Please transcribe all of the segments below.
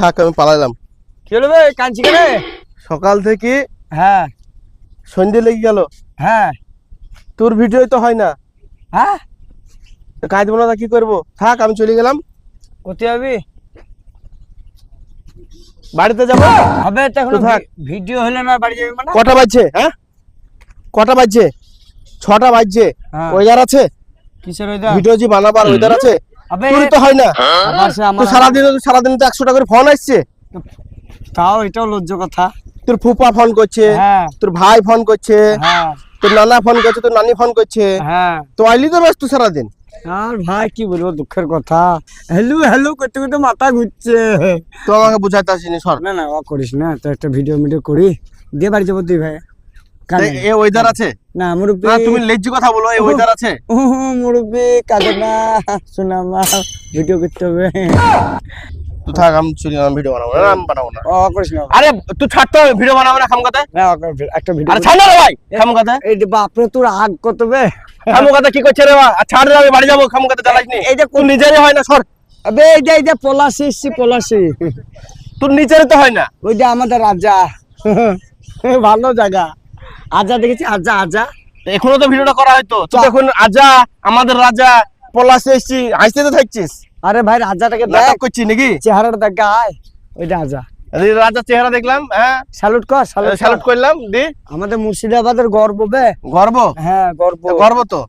থাক আমি পালাইলাম। কি হলো বে? কাঁদছি কেন? সকাল থেকে হ্যাঁ। সন্ধে লেগে গেল। হ্যাঁ। তোর ভিডিও তো হয় না। হ্যাঁ? কাজ বলো না কি করব? থাক আমি চলে গেলাম। কোথায় যাবি? বাড়িতে যাব? হবে তো এখন থাক। ভিডিও হলে না বাড়ি যাবি মানে? কটা বাজছে হ্যাঁ? কটা বাজছে? ছটা বাজছে। হ্যাঁ। ওয়েদার আছে? কিসের ওইটা ভিডিও যে বানাবার ওয়েদার আছে? তোর তো হয় না। সে তো সারাদিন সারাদিন তো একশো টাকা করে ফোন আসছে। তাও এটাও লজ্জ কথা। তোর ফুপা ফোন করছে হ্যাঁ। তোর ভাই ফোন করছে হ্যাঁ। তোর নানা ফোন করছে তোর নানি ফোন করছে। হ্যাঁ। তো আইলি তো ব্যস্ত সারাদিন। আর ভাই কি বলব দুঃখের কথা। হ্যালো হ্যালো করতে করতে মাথা ঘুরছে। তো আমাকে বুঝাতে আসিনি সর। না না ও করিস না তো একটা ভিডিও ভিডিও করি। দিয়ে বাড়ি যাব তুই ভাই। এ ওয়েদার আছে? না মুরব্বী। না তুমি কথা বলো এই ওয়েদার আছে? উহু, কাঁদে না শোনা মা ভিডিও করতে হবে। তুই থাক আমি চলি আমি ভিডিও বানাবো না আমি বানাবো না। ও করিস না। আরে তুই ছাড় তো ভিডিও বানাবো না খামকাতে না, একটা ভিডিও আরে ছাড় না রে এই তোর আগ কত বে? খামকাতে কি করছে রে ভাই? ছাড় রে বাড়ি যাব জ্বালাস নি। এই যে নিজেরই হয় না সর। আবে এই যে এই যে পলাশি পলাশি। তোর নিজেরই তো হয় না। ওই যে আমাদের রাজা। ভালো জায়গা। আজা দেখেছি আজা আজা। এখনও তো ভিডিওটা করা হয়তো তুই এখন আজা আমাদের রাজা পলাশে এসছি হাসতে তো থাকছিস? আরে ভাই রাজাটাকে দেখ। করছিস নাকি? চেহারাটা দেখ গায়। ওইটা আজা। চেহারা দেখলাম হ্যাঁ? স্যালুট কর স্যালুট করলাম দি। আমাদের মুর্শিদাবাদের গর্ব বে। গর্ব? হ্যাঁ গর্ব। গর্ব তো।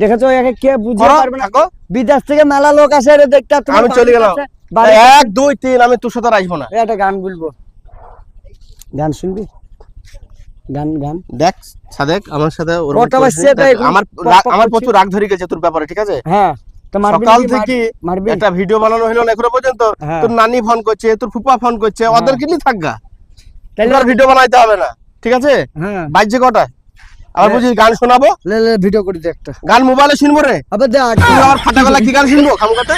দেখেছ একে কে বুঝতে পারবে না? বিদেশ থেকে মেলা লোক আসে রে দেখতে আমি চলে গেলাম। এক দুই তিন আমি তোর সাথে আসব না। একটা গান বলব। গান শুনবি? গান গান। দেখ সাদেক আমার সাথে আমার আমার প্রচুর রাগ ধরে গেছে তোর ব্যাপারে ঠিক আছে? হ্যাঁ সকাল থেকে একটা ভিডিও বানানো হলো না এখনও পর্যন্ত? হ্যাঁ। তোর নানি ফোন করছে তোর ফুপা ফোন করছে ওদের কি থাকগা তাহলে ভিডিও বানাইতে হবে না ঠিক আছে? হ্যাঁ। বাজছে কটা আবার বুঝি গান শোনাবো? লে লে ভিডিও করে দে একটা। গান মোবাইলে শুনব রে? দেখ। আবার ফাটা গলা কি গান শুনব খামকাতে?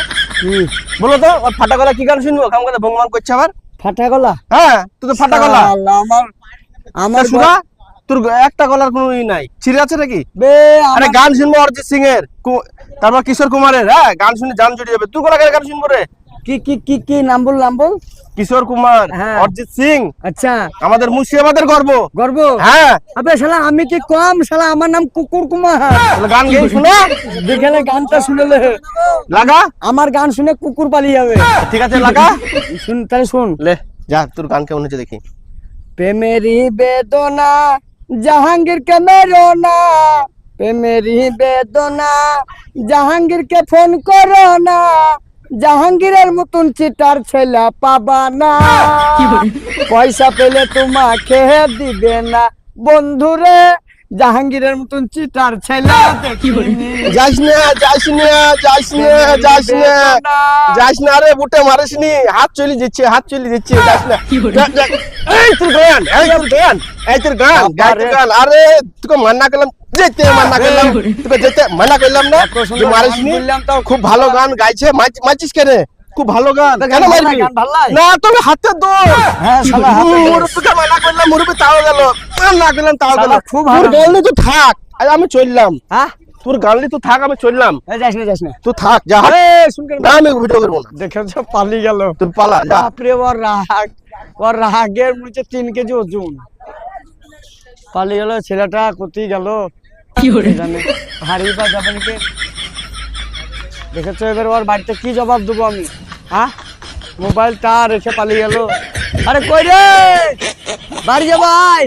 বলো তো ওর ফাটা গলা কি গান শুনব খামকাতে ভগবান করছে আবার? ফাটা গলা হ্যাঁ তুই তো ফাটা গলা আমার আমার তোর একটা গলার কোনো ই নাই। ছিঁড়ে আছে নাকি? বে আরে গান শুনব অরিজিৎ সিং এর। তারপর কিশোর কুমারের হ্যাঁ? গান শুনে জান জুড়ে যাবে। তুই গান শুনব রে? কি কি কি কি নাম বল নাম বল? কিশোর কুমার হ্যাঁ। অরিজিৎ সিং। আচ্ছা। আমাদের মুর্শিদাবাদের গর্ব। গর্ব? হ্যাঁ। আবে শালা আমি কি কম? শালা আমার নাম কুকুর কুমার। গান গেয়ে শুনো। দেখলে গানটা শুনলে লাগা? আমার গান শুনে কুকুর পালিয়ে যাবে। ঠিক আছে লাগা? শুন তাহলে শুন। লে যা তোর গান কেমন হচ্ছে দেখি। প্রেমেরি বেদনা জাহাঙ্গীর কে মেরো না। প্রেমেরি বেদনা জাহাঙ্গীর কে ফোন করো না। জাহাঙ্গীরের মতন চিটার ছেলে পাবা না। পয়সা পেলে তোমাকে দিবে না। বন্ধুরে জাহাঙ্গীরের মতন চিটার ছেলে যাস না যাস না যাস না যাস না। যাস না রে বুটে মারিস নি। হাত চলি যাচ্ছে হাত চলি যাচ্ছে যাস না। এই তোর গান এই তোর গান এই তোর গান গাই তোর গান। আরে তোকে মান্না করলাম যেতে মান্না করলাম তোকে যেতে মান্না করলাম না। যে মারিস নি। খুব ভালো গান গাইছে। মাইচ- মাইচিস কেন খুব ভালো গান। কেন গান মারবি? না তোর হাতে দোষ। হ্যাঁ, শালা হাতে দোষ। মুরব্বিকে মানা করলাম মুরব্বি তাও গেল। না করলাম তাও গেল খুব ভালো। তোর গান তো থাক। আমি চললাম। হ্যাঁ? তোর গানলি তো থাক আমি চললাম। যাস না যাস না। তুই থাক যা। না আমি ভিডিও করব না। দেখেছ পালিয়ে গেল। তুই পালা বাপরে ওর রাগ। ওর রাগের মধ্যে তিন কেজি ওজন। পালিয়ে গেল ছেলেটা কোথায় গেল? কি জানে। হারিয়ে পা যাবে নাকি? দেখেছ এবার ওর বাড়িতে কি জবাব দেবো আমি? হ্যাঁ? মোবাইলটা রেখে পালিয়ে গেল। আরে কই রে? বাড়ি যাব আয়